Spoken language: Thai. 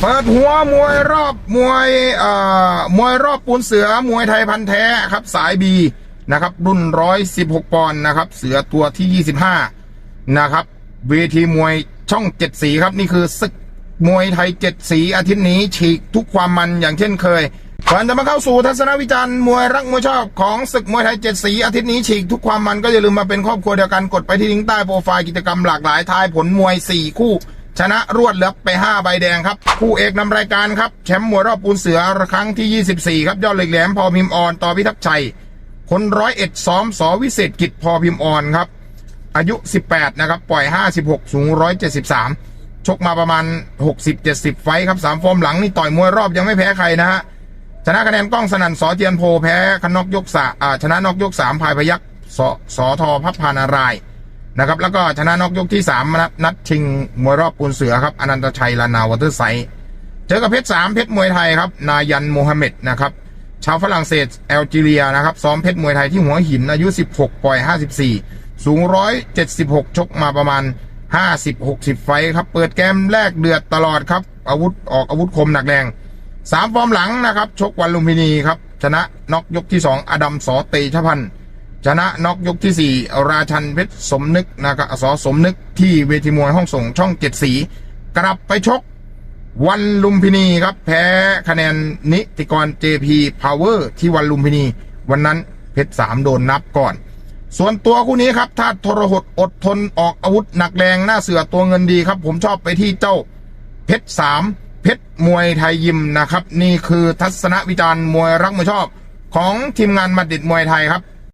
เปิดหัวมวยรอบมวยเอ่อมวยรอบปูนเสือมวยไทยพันธุ์แท้ครับ สายบีนะครับ รุ่นร้อยสิบหกปอนด์นะครับ เสือตัวที่ยี่สิบห้านะครับ เวทีมวยช่องเจ็ดสีครับ นี่คือศึกมวยไทยเจ็ดสีอาทิตย์นี้ฉีกทุกความมันอย่างเช่นเคยก่อนจะมาเข้าสู่ทัศนวิจารณ์มวยรักมวยชอบของศึกมวยไทยเจ็ดสีอาทิตย์นี้ฉีกทุกความมันก็อย่าลืมมาเป็นครอบครัวเดียวกันกดไปที่ลิงก์ใต้โปรไฟล์กิจกรรมหลากหลายทายผลมวยสี่คู่ ชนะรวดเหลือไป5ใบแดงครับคู่เอกนำรายการครับแชมป์มวยรอบปูนเสือครั้งที่ 24 ครับยอดเหล็กแหลมพอพิมพ์ออนต่อพิทักษ์ชัย คนร้อยเอ็ดซ้อมสอวิเศษกิจพอพิมพ์ออนครับ อายุ 18 นะครับ ปล่อย 56 สูง 173 ชกมาประมาณ 60-70 ไฟครับ 3 ฟอร์มหลังนี่ต่อยมวยรอบยังไม่แพ้ใครนะฮะชนะคะแนนกล้องสนั่นสอเจียนโพแพ้คนนกยกสาอ่าชนะนกยกสามพายพยักสสอทอพับพานารายณ นะครับ แล้วก็ชนะนอกยกที่สามนัดนัดชิงมวยรอบปูนเสือครับอนันตชัยลานาวอเตอร์ไซด์เจอกับเพชรสามเพชรมวยไทยครับ นายันโมฮัมเหม็ดนะครับ ชาวฝรั่งเศสแอลจีเรียนะครับ ซ้อมเพชรมวยไทยที่หัวหินอายุ 16 ปล่อย 54 สูง 176 ชกมาประมาณ 50-60 ไฟครับ เปิดแกมแรกเดือดตลอดครับ อาวุธออกอาวุธคมหนักแรงสามฟอร์มหลังนะครับ ชกวันลุมพินีครับ ชนะน็อกยกที่สองอดัมสอเตชพันธ์ ชนะน็อกยกที่สี่ราชันเพชรสมนึกนะครับสอสมนึกที่เวทีมวยห้องส่งช่องเจ็ดสี กลับไปชกวันลุมพินีครับ แพ้คะแนนนิติกร JP Power ที่วันลุมพินี วันนั้นเพชรสามโดนนับก่อน ส่วนตัวคู่นี้ครับถ้าทรหดอดทนออกอาวุธหนักแรงหน้าเสือตัวเงินดีครับ ผมชอบไปที่เจ้าเพชรสามเพชรมวยไทยยิมนะครับ นี่คือทัศนวิจารณ์มวยรักมวยชอบ ของทีมงานมาดิดมวยไทยครับ